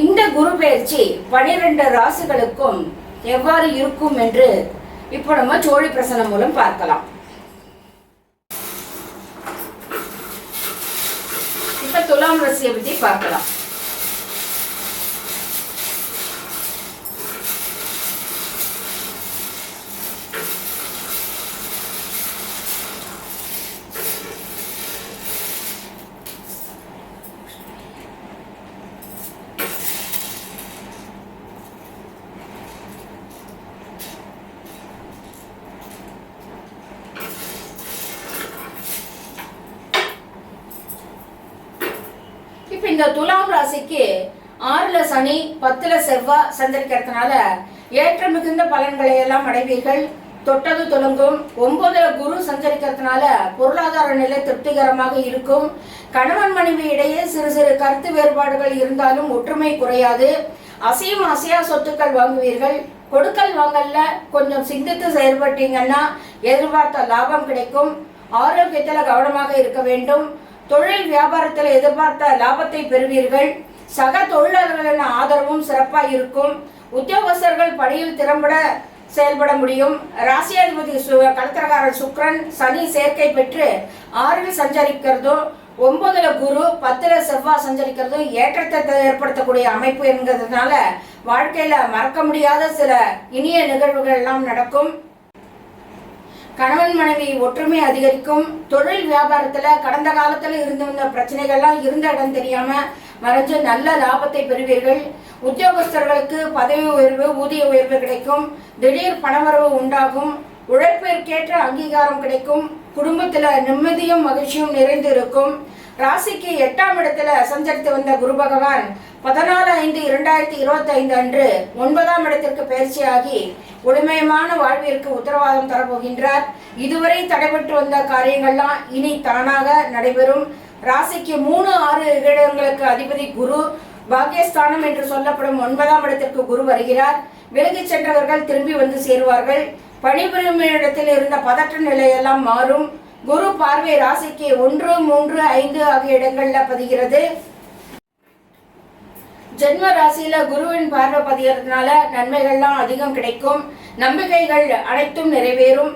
இந்த குரு பயிற்சி பனிரெண்டு ராசிகளுக்கும் எவ்வாறு இருக்கும் என்று இப்போ நம்ம சோழி பிரசனம் மூலம் பார்க்கலாம். இப்ப துலாம் ராசியை பத்தி பார்க்கலாம் இப்ப இந்த துலாம் ராசிக்கு ஆறுல சனி பத்துல செவ்வாய் சந்திருக்கிறதுனால ஏற்ற மிகுந்த பலன்களை எல்லாம் அடைவீர்கள். தொட்டது தொடங்கும். ஒன்பதுல குரு சஞ்சரிக்கிறதுனால பொருளாதார நிலை திருப்திகரமாக இருக்கும். கணவன் மனைவி இடையே சிறு சிறு கருத்து வேறுபாடுகள் இருந்தாலும் ஒற்றுமை குறையாது. அசையும் அசையா சொத்துக்கள் வாங்குவீர்கள். கொடுக்கல் வாங்கல்ல கொஞ்சம் சிந்தித்து செயல்பட்டீங்கன்னா எதிர்பார்த்த லாபம் கிடைக்கும். ஆரோக்கியத்துல கவனமாக இருக்க வேண்டும். தொழில் வியாபாரத்தில் எதிர்பார்த்த லாபத்தை பெறுவீர்கள். சக தொழிலாளர்களின் ஆதரவும் சிறப்பாக இருக்கும். உத்தியோகஸ்தர்கள் பணியில் திறம்பட செயல்பட முடியும். ராசியாதிபதி சு கலத்திரகாரர் சுக்ரன் சனி சேர்க்கை பெற்று ஆறில் சஞ்சரிக்கிறதும் ஒன்பதுல குரு பத்துல செவ்வாய் சஞ்சரிக்கிறதும் ஏற்றத்தை ஏற்படுத்தக்கூடிய அமைப்பு என்கிறதுனால வாழ்க்கையில மறக்க முடியாத சில இனிய நிகழ்வுகள் எல்லாம் நடக்கும். கணவன் மனைவி ஒற்றுமை அதிகரிக்கும். தொழில் வியாபாரத்துல கடந்த காலத்துல இருந்து வந்த பிரச்சனைகள்லாம் இருந்த இடம் தெரியாம மறைஞ்சு நல்ல லாபத்தை பெறுவீர்கள். உத்தியோகஸ்தர்களுக்கு பதவி உயர்வு ஊதிய உயர்வு கிடைக்கும். திடீர் பணவரவு உண்டாகும். உழைப்பிற்கேற்ற அங்கீகாரம் கிடைக்கும். குடும்பத்துல நிம்மதியும் மகிழ்ச்சியும் நிறைந்து இருக்கும் ராசிக்கு எட்டாம் இடத்துல சஞ்சரித்து வந்த குரு பகவான் பதினாலு ஐந்து இரண்டாயிரத்தி இருபத்தி ஐந்து அன்று ஒன்பதாம் இடத்திற்கு பயிற்சியாகி ஒளிமயமான வாழ்விற்கு உத்தரவாதம் தரப்போகின்றார். இதுவரை தடைபெற்று வந்த காரியங்கள்லாம் இனி தானாக நடைபெறும். ராசிக்கு மூணு ஆறு இடங்களுக்கு அதிபதி குரு பாக்கியஸ்தானம் என்று சொல்லப்படும் ஒன்பதாம் இடத்திற்கு குரு வருகிறார். விலகி சென்றவர்கள் திரும்பி வந்து சேருவார்கள். பணிபுரியும் இடத்தில் இருந்த பதற்ற நிலையெல்லாம் மாறும். குரு பார்வை ராசிக்கு ஒன்று மூன்று ஐந்து ஆகிய இடங்கள்ல பதிகிறது. ஜென்ம ராசியில குருவின் பார்வை பதிகிறதுனால நன்மைகள்லாம் அதிகம் கிடைக்கும். நம்பிக்கைகள் அனைத்தும் நிறைவேறும்.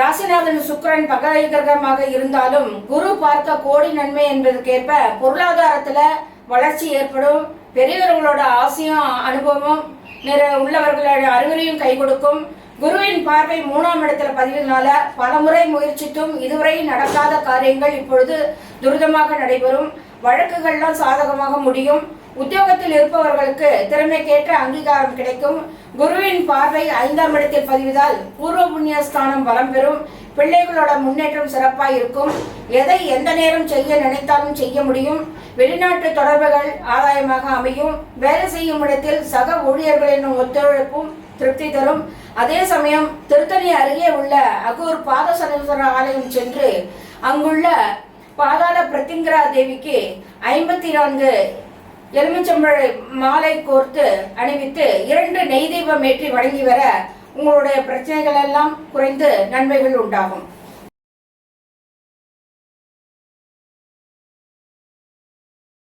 ராசிநாதன் சுக்கிரன் பகை கிரகமாக இருந்தாலும் குரு பார்க்க கோடி நன்மை என்பதற்கேற்ப பொருளாதாரத்துல வளர்ச்சி ஏற்படும். பெரியவர்களோட ஆசையும் அனுபவம் நிற உள்ளவர்களோட அறிவுரையும் கை கொடுக்கும். குருவின் பார்வை மூணாம் இடத்துல பதிவினால பலமுறை முயற்சித்தும் இதுவரை நடக்காத காரியங்கள் இப்பொழுது துரிதமாக நடைபெறும். வழக்குகள்லாம் சாதகமாக முடியும். உத்தியோகத்தில் இருப்பவர்களுக்கு திறமைக்கேற்ற அங்கீகாரம் கிடைக்கும். குருவின் பார்வை ஐந்தாம் இடத்தில் பதிவதால் பூர்வ புண்ணிய ஸ்தானம் பலம் பெறும். பிள்ளைகளோட முன்னேற்றம் சிறப்பாக இருக்கும். எதை எந்த நேரம் செய்ய நினைத்தாலும் செய்ய முடியும். வெளிநாட்டு தொடர்புகள் ஆதாயமாக அமையும். வேலை செய்யும் இடத்தில் சக ஊழியர்களின் ஒத்துழைப்பும் திருப்தி தரும். அதே சமயம் திருத்தணி அருகே உள்ள அகூர் பாதசனீஸ்வரர் ஆலயம் சென்று அங்குள்ள பாதாள பிரத்திங்கரா தேவிக்கு ஐம்பத்தி நான்கு எலுமிச்சம்பழ மாலை கோர்த்து அணிவித்து இரண்டு நெய் தீபம் ஏற்றி வழங்கி வர உங்களுடைய பிரச்சனைகள் எல்லாம் குறைந்து நன்மைகள் உண்டாகும்.